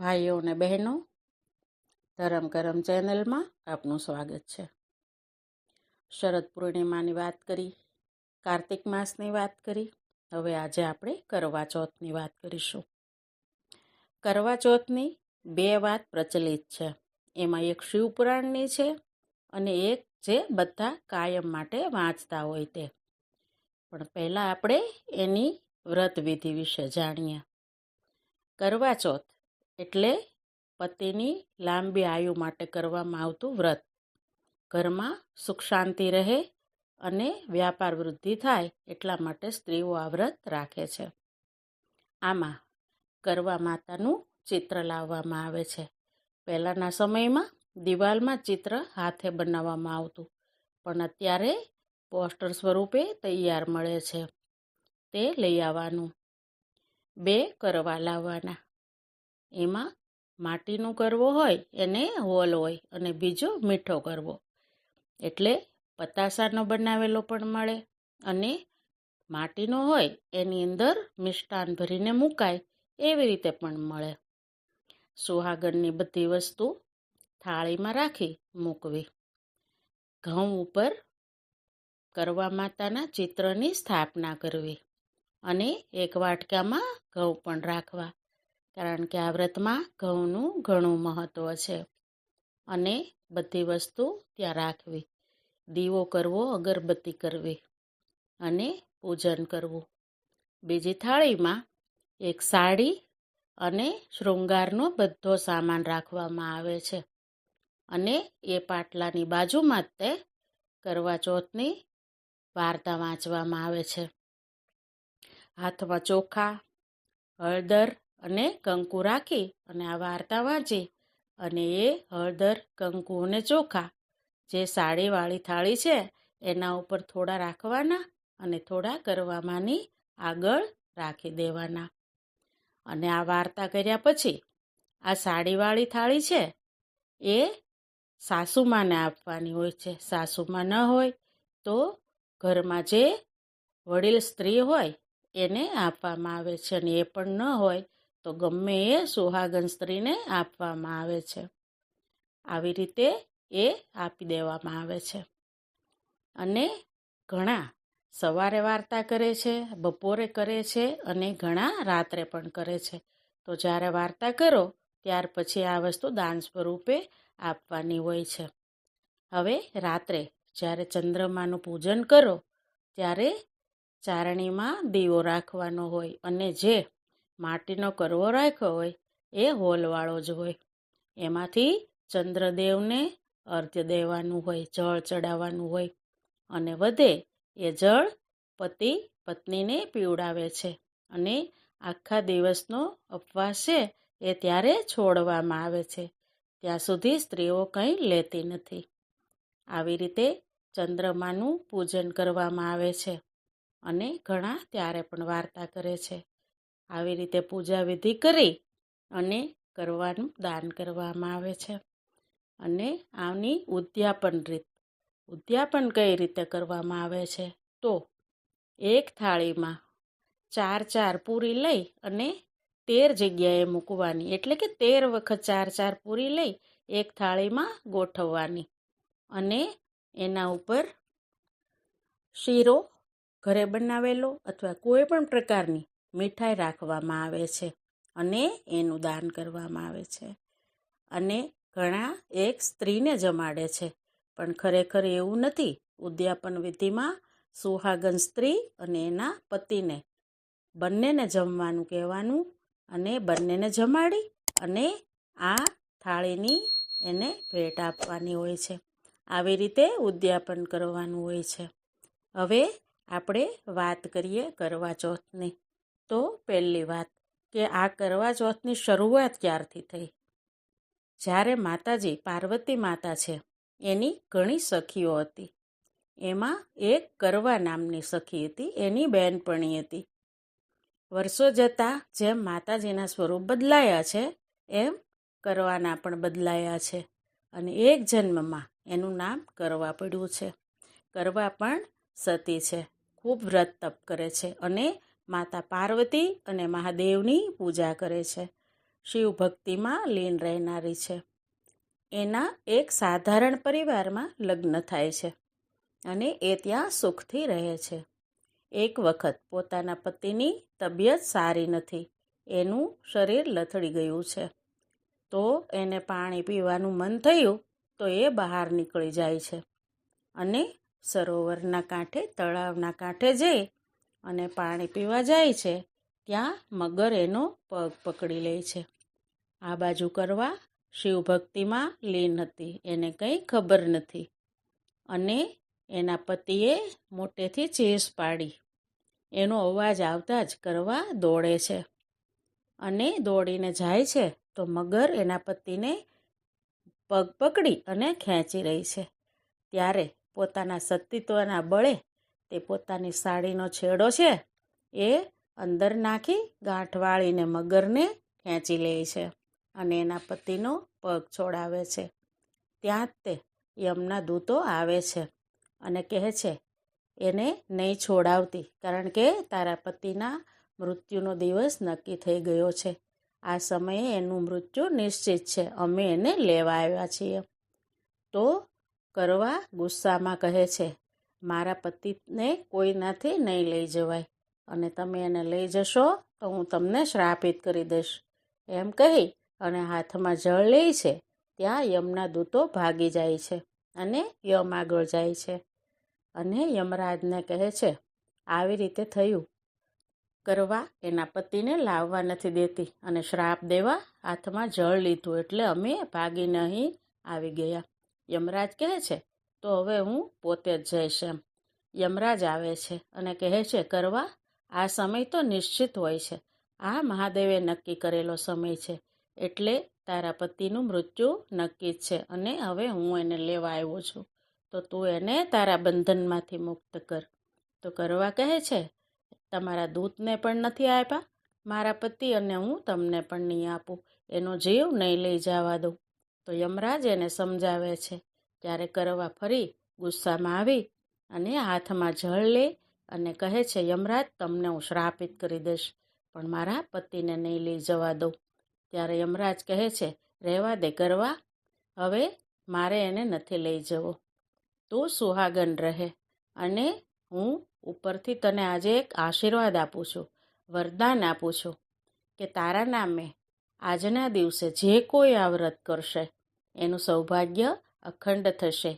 ભાઈઓ અને બહેનો, ધરમ કરમ ચેનલમાં આપનું સ્વાગત છે. શરદ પૂર્ણિમાની વાત કરી, કાર્તિક માસની વાત કરી, હવે આજે આપણે કરવા ચોથની વાત કરીશું. કરવા ચોથની બે વાત પ્રચલિત છે. એમાં એક શિવપુરાણની છે અને એક જે બધા કાયમ માટે વાંચતા હોય તે. પણ પહેલાં આપણે એની વ્રત વિધિ વિશે જાણીએ. કરવા ચોથ એટલે પતિની લાંબી આયુ માટે કરવામાં આવતું વ્રત. ઘરમાં સુખ શાંતિ રહે અને વ્યાપાર વૃદ્ધિ થાય એટલા માટે સ્ત્રીઓ આ વ્રત રાખે છે. આમાં કરવા માતાનું ચિત્ર લાવવામાં આવે છે. પહેલાંના સમયમાં દિવાલમાં ચિત્ર હાથે બનાવવામાં આવતું, પણ અત્યારે પોસ્ટર સ્વરૂપે તૈયાર મળે છે. તે લઈ આવવાનું. બે કરવા લાવવાના. એમાં માટીનો કરવો હોય, એને હોલ હોય અને બીજો મીઠો કરવો. એટલે પતાસાનો બનાવેલો પણ મળે અને માટીનો હોય, એની અંદર મિષ્ટાન ભરીને મુકાય, એવી રીતે પણ મળે. સુહાગણની બધી વસ્તુ થાળીમાં રાખી મૂકવી. ઘઉં ઉપર કરવા માતાના ચિત્રની સ્થાપના કરવી અને એક વાટકામાં ઘઉં પણ રાખવા. કારણ કે આ વ્રતમાં ઘઉંનું ઘણું મહત્ત્વ છે અને બધી વસ્તુ ત્યાં રાખવી. દીવો કરવો, અગરબત્તી કરવી અને પૂજન કરવું. બીજી થાળીમાં એક સાડી અને શૃંગારનો બધો સામાન રાખવામાં આવે છે અને એ પાટલાની બાજુમાં તે કરવા ચોથની વાર્તા વાંચવામાં આવે છે. હાથમાં ચોખા, હળદર અને કંકુ રાખી અને આ વાર્તા વાંચી અને એ હળદર કંકુ અને ચોખા, જે સાડીવાળી થાળી છે, એના ઉપર થોડા રાખવાના અને થોડા કરવામાંની આગળ રાખી દેવાના. અને આ વાર્તા કર્યા પછી આ સાડીવાળી થાળી છે, એ સાસુમાને આપવાની હોય છે. સાસુમાં ન હોય તો ઘરમાં જે વડીલ સ્ત્રી હોય એને આપવામાં આવે છે અને એ પણ ન હોય તો ગમે એ સુહાગન સ્ત્રીને આપવામાં આવે છે. આવી રીતે એ આપી દેવામાં આવે છે. અને ઘણા સવારે વાર્તા કરે છે, બપોરે કરે છે અને ઘણા રાત્રે પણ કરે છે. તો જ્યારે વાર્તા કરો, ત્યાર પછી આ વસ્તુ દાન સ્વરૂપે આપવાની હોય છે. હવે રાત્રે જ્યારે ચંદ્રમાનું પૂજન કરો, ત્યારે ચારણીમાં દીવો રાખવાનો હોય અને જે માટીનો કરવો રાખ્યો હોય, એ હોલવાળો જ હોય. એમાંથી ચંદ્રદેવને અર્ધ દેવાનું હોય, જળ ચડાવવાનું હોય અને વધે એ જળ પતિ પત્નીને પીવડાવે છે અને આખા દિવસનો ઉપવાસ છે એ ત્યારે છોડવામાં આવે છે. ત્યાં સુધી સ્ત્રીઓ કંઈ લેતી નથી. આવી રીતે ચંદ્રમાનું પૂજન કરવામાં આવે છે અને ઘણા ત્યારે પણ વાર્તા કરે છે. આવી રીતે પૂજા વિધિ કરી અને કરવાનું દાન કરવામાં આવે છે. અને આની ઉદ્યાપન રીત, ઉદ્યાપન કઈ રીતે કરવામાં આવે છે? તો એક થાળીમાં ચાર ચાર પૂરી લઈ અને તેર જગ્યાએ મૂકવાની, એટલે કે તેર વખત ચાર ચાર પૂરી લઈ એક થાળીમાં ગોઠવવાની. અને એના ઉપર શીરો ઘરે બનાવેલો અથવા કોઈ પણ પ્રકારની મીઠાઈ રાખવામાં આવે છે અને એનું દાન કરવામાં આવે છે. અને ઘણા એક સ્ત્રીને જમાડે છે, પણ ખરેખર એવું નથી. ઉદ્યાપન વિધિમાં સુહાગન સ્ત્રી અને એના પતિને બંનેને જમવાનું કહેવાનું અને બંનેને જમાડી અને આ થાળીની એને ભેટ આપવાની હોય છે. આવી રીતે ઉદ્યાપન કરવાનું હોય છે. હવે આપણે વાત કરીએ કરવા ચોથની પહેલી વાત કે આ કરવા ચોથની શરૂઆત ક્યારથી થઈ? જ્યારે માતાજી પાર્વતી માતા છે, એની ઘણી સખીઓ હતી. એમાં એક કરવા નામની સખી હતી, એની બહેનપણી હતી. વર્ષો જતાં જેમ માતાજીના સ્વરૂપ બદલાયા છે, એમ કરવાના પણ બદલાયા છે અને એક જન્મમાં એનું નામ કરવા પડ્યું છે. કરવા પણ સતી છે, ખૂબ વ્રત તપ કરે છે અને માતા પાર્વતી અને મહાદેવની પૂજા કરે છે. શિવ ભક્તિમાં લીન રહેનારી છે. એના એક સાધારણ પરિવારમાં લગ્ન થાય છે અને એ ત્યાં સુખથી રહે છે. એક વખત પોતાના પતિની તબિયત સારી નથી, એનું શરીર લથડી ગયું છે. તો એને પાણી પીવાનું મન થયું તો એ બહાર નીકળી જાય છે અને સરોવરના કાંઠે, તળાવના કાંઠે જઈ અને પાણી પીવા જાય છે, ત્યાં મગર એનો પગ પકડી લે છે. આ બાજુ કરવા શિવભક્તિમાં લીન હતી, એને કંઈ ખબર નથી. અને એના પતિએ મોટેથી ચેસ પાડી. એનો અવાજ આવતા જ કરવા દોડે છે. અને દોડીને જાય છે, તો મગર એના પતિને પગ પકડી અને ખેંચી રહી છે. ત્યારે પોતાના સતીત્વના બળે તે પોતાની સાડીનો છેડો છે, એ અંદર નાખી ગાંઠ વાળીને મગરને ખેંચી લે છે અને એના પતિનો પગ છોડાવે છે. ત્યાં જ તે યમના દૂતો આવે છે અને કહે છે, એને નહીં છોડાવતી, કારણ કે તારા પતિના મૃત્યુનો દિવસ નક્કી થઈ ગયો છે. આ સમયે એનું મૃત્યુ નિશ્ચિત છે, અમે એને લેવા આવ્યા છીએ. તો કરવા ગુસ્સામાં કહે છે મારા પતિને કોઈનાથી નહીં લઈ જવાય. અને તમે એને લઈ જશો તો હું તમને શ્રાપિત કરી દઈશ. એમ કહી અને હાથમાં જળ લે છે. ત્યાં યમના દૂતો ભાગી જાય છે અને યમ આગળ જાય છે. અને યમરાજને કહે છે, આવી રીતે થયું. કરવા એના પતિને લાવવા નથી દેતી અને શ્રાપ દેવા હાથમાં જળ લીધું એટલે અમે ભાગીને અહીં આવી ગયા. યમરાજ કહે છે તો હવે હું પોતે જ જઈશ એમ. યમરાજ આવે છે અને કહે છે, કરવા, આ સમય તો નિશ્ચિત હોય છે. આ મહાદેવે નક્કી કરેલો સમય છે. એટલે તારા પતિનું મૃત્યુ નક્કી જ છે અને હવે હું એને લેવા આવ્યો છું. તો તું એને તારા બંધનમાંથી મુક્ત કર. તો કરવા કહે છે, તમારા દૂતને પણ નથી આપ્યા, મારા પતિ અને હું તમને પણ નહીં આપું. એનો જીવ નહીં લઈ જવા દઉં. તો યમરાજ એને સમજાવે છે ત્યારે કરવા ફરી, ગુસ્સામાં આવી અને હાથમાં જળ લે અને કહે છે, યમરાજ, તમને હું શ્રાપિત કરી દઈશ, પણ મારા પતિને નહીં લઈ જવા દઉં. ત્યારે યમરાજ કહે છે, રહેવા દે કરવા હવે મારે એને નથી લઈ જવો. તું સુહાગન રહે અને હું ઉપરથી તને આજે એક આશીર્વાદ આપું છું, વરદાન આપું છું કે તારા નામે આજના દિવસે જે કોઈ આ વ્રત કરશે, એનું સૌભાગ્ય અખંડ થશે.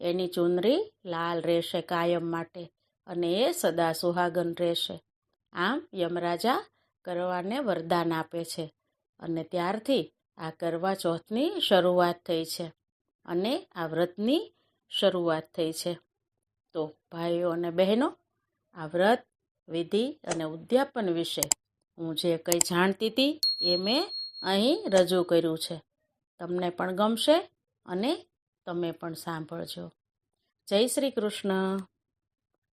એની ચુનરી લાલ રહેશે કાયમ માટે અને એ સદા સુહાગન રહેશે. આમ યમરાજા કરવાને વરદાન આપે છે અને ત્યારથી આ કરવા ચોથની શરૂઆત થઈ છે અને આ વ્રતની શરૂઆત થઈ છે. તો ભાઈઓ અને બહેનો, આ વ્રત, વિધિ અને ઉદ્યાપન વિશે હું જે કંઈ જાણતી હતી એ મેં અહીં રજૂ કર્યું છે. તમને પણ ગમશે અને તમે પણ સાંભળજો. જય શ્રી કૃષ્ણ.